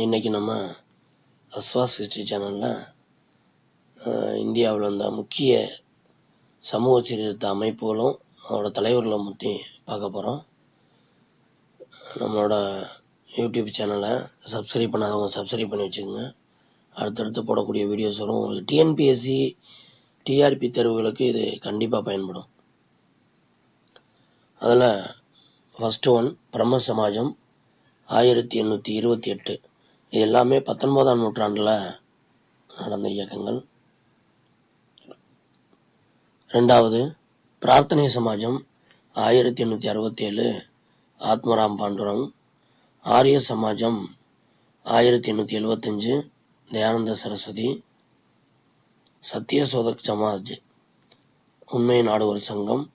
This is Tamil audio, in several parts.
இன்னைக்கு நம்ம அஸ்வா சிருஷ்டி சேனலில் இந்தியாவில் இருந்த முக்கிய சமூக சீர்திருத்த அமைப்புகளும் அதோட தலைவர்களும் பற்றி பார்க்க போகிறோம் நம்மளோட யூடியூப் சேனலை சப்ஸ்கிரைப் பண்ணாதவங்க சப்ஸ்கிரைப் பண்ணி வச்சுக்கோங்க. அடுத்தடுத்து போடக்கூடிய வீடியோஸ் வரும். உங்களுக்கு டிஎன்பிஎஸ்சி டிஆர்பி தேர்வுகளுக்கு இது கண்டிப்பாக பயன்படும். அதில் ஃபஸ்ட்டு ஒன் பிரம்ம சமாஜம் ஆயிரத்தி எண்ணூற்றி இருபத்தி எட்டு. இது எல்லாமே பத்தொன்பதாம் நூற்றாண்டில் நடந்த இயக்கங்கள். ரெண்டாவது பிரார்த்தனை சமாஜம் ஆயிரத்தி எண்ணூற்றி அறுபத்தி ஏழு ஆத்மராம் பாண்டுரங். ஆரிய சமாஜம் ஆயிரத்தி எண்ணூற்றி எழுபத்தஞ்சு தயானந்த சரஸ்வதி. சத்யசோதக் சமாஜ் உண்மை நாடுவர் சங்கம்.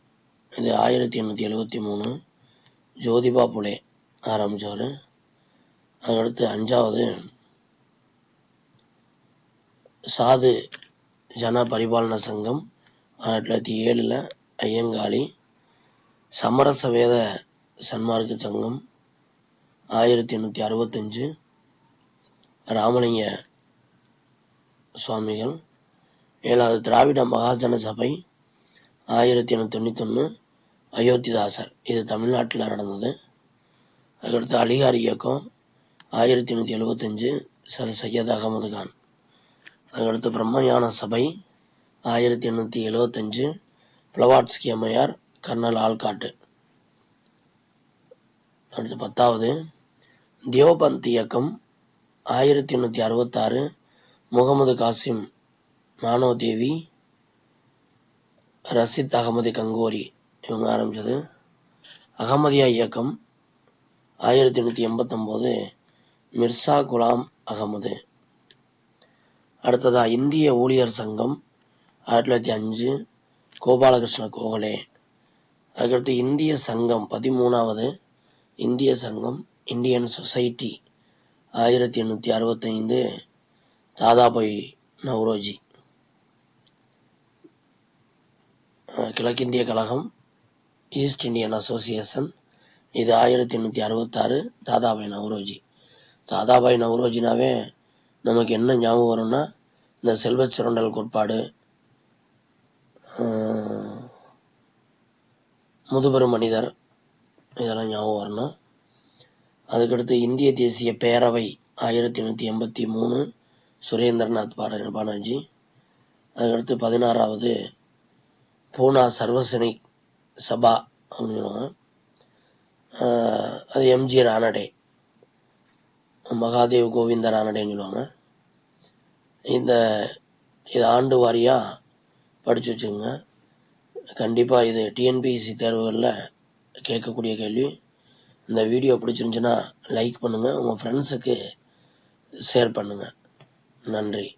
இது ஆயிரத்தி எண்ணூற்றி எழுபத்தி மூணு ஜோதிபா புலே ஆரம்பித்தவர் அதுக்கடுத்து அஞ்சாவது சாது ஜன பரிபாலன சங்கம் ஆயிரத்தி தொள்ளாயிரத்தி ஏழில் ஐயங்காளி சமரச வேத சன்மார்க்க சங்கம் ஆயிரத்தி எண்ணூற்றி அறுபத்தஞ்சு ராமலிங்க சுவாமிகள் ஏழாவது திராவிட மகாஜன சபை ஆயிரத்தி எண்ணூற்றி தொண்ணூத்தொன்று அயோத்திதாசர். இது தமிழ்நாட்டில் நடந்தது. அதுக்கடுத்து அலிகார் இயக்கம் ஆயிரத்தி நூற்றி எழுபத்தஞ்சு சர் சையத் அகமது கான். அதுக்கடுத்து பிரம்மஞான சபை ஆயிரத்தி எண்ணூற்றி எழுபத்தஞ்சு பிளவாட்ஸ்கி அம்மையார் கர்னல் ஆல்காட்டு அடுத்து பத்தாவது தியோபந்த் இயக்கம் ஆயிரத்தி எண்ணூற்றி அறுபத்தாறு முகமது காசிம் நானோதேவி ரசித் அகமது கங்கோரி இவங்க ஆரம்பிச்சது. அகமதியா இயக்கம் ஆயிரத்தி எண்ணூற்றி எண்பத்தொம்போது மிர்சா குலாம் அகமது. அடுத்ததா இந்திய ஊழியர் சங்கம் ஆயிரத்தி தொள்ளாயிரத்தி அஞ்சு கோபாலகிருஷ்ண கோகலே. அதுக்கடுத்து இந்திய சங்கம் பதிமூணாவது இந்திய சங்கம் இந்தியன் சொசைட்டி ஆயிரத்தி எண்ணூற்றி அறுபத்தைந்து தாதாபாய் நவ்ரோஜி. கிழக்கிந்திய கழகம் ஈஸ்ட் இந்தியன் அசோசியேஷன் இது ஆயிரத்தி எண்ணூற்றி அறுபத்தாறு தாதாபாய் நவ்ரோஜி. தாதாபாய் நவ்ரோஜினாவே நமக்கு என்ன ஞாபகம் வரும்னா இந்த செல்வச் சுரண்டல் கோட்பாடு முதுபெரும் மனிதர் இதெல்லாம் ஞாபகம் வரணும். அதுக்கடுத்து இந்திய தேசிய பேரவை ஆயிரத்தி எண்ணூற்றி எண்பத்தி மூணு சுரேந்திரநாத் பானர்ஜி அதுக்கடுத்து பதினாறாவது பூனா சர்வசனிக் சபா அப்படின்னு அது எம்ஜி ரானடே மகாதேவ் கோவிந்த ரானடேன்னு சொல்லுவாங்க. இந்த இது ஆண்டு வாரியாக படித்து வச்சுக்கோங்க. கண்டிப்பாக இது டிஎன்பிஎஸ்சி தேர்வுகளில் கேட்கக்கூடிய கேள்வி. இந்த வீடியோ பிடிச்சிருந்துச்சுன்னா லைக் பண்ணுங்கள் உங்கள் ஃப்ரெண்ட்ஸுக்கு ஷேர் பண்ணுங்கள் நன்றி.